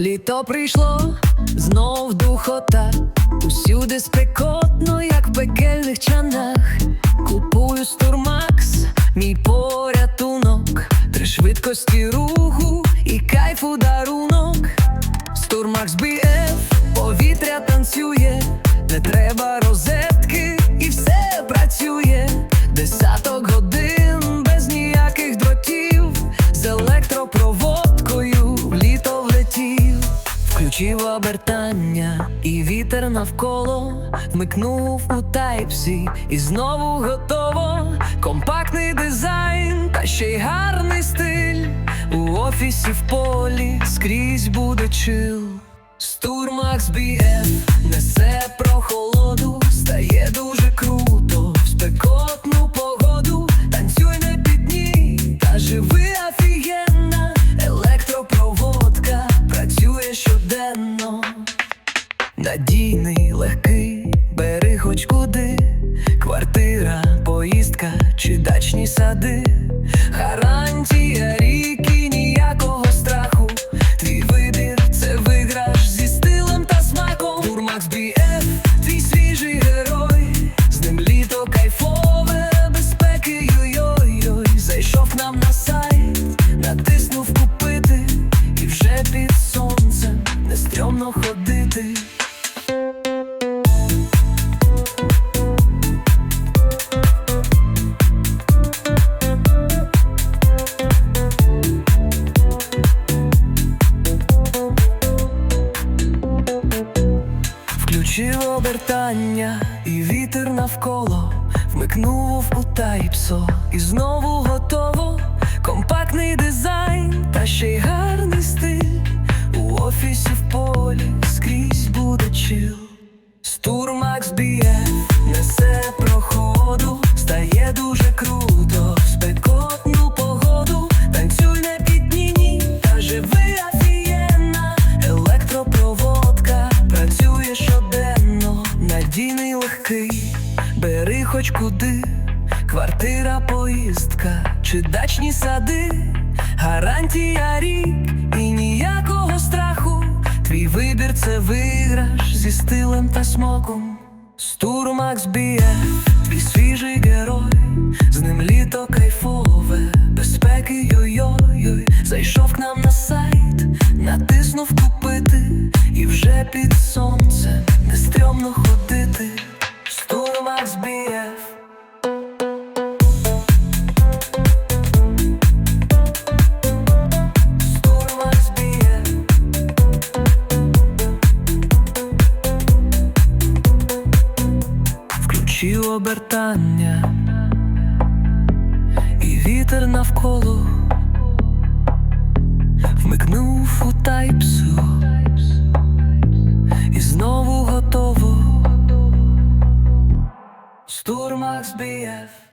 Літо прийшло, знов духота, усюди спекотно, як в пекельних чанах. Купую Стурмакс, мій порятунок, три швидкості руху і кайфу дарунок. Стурмакс BF, повітря танцює, не треба розетки, включив обертання, і вітер навколо вмикнув у тайпсі, і знову готово. Компактний дизайн, та ще й гарний стиль. У офісі в полі скрізь буде чил. Стурмакс BF Надійний, легкий, бери хоч куди. Квартира, поїздка чи дачні сади. Гарантія обертання, і вітер навколо вмикнув у тайпсо, і знову готово. Компактний дизайн, та ще й гарний стиль. У офісі в полі скрізь буде чил. Хоч куди. Квартира, поїздка чи дачні сади, гарантія рік і ніякого страху. Твій вибір це виграш зі стилем та смаком. Стурмакс BF, твій свіжий герой, з ним літо кайфове, безпеки йой-йой-йой Зайшов к нам на сайт, натиснув купити, і вже під сонцем не стрьомно ходити. Стурмакс BF Включив обертання, і вітер навколо. Вмикнув у тайпсу, і знову готово. Стурмах BF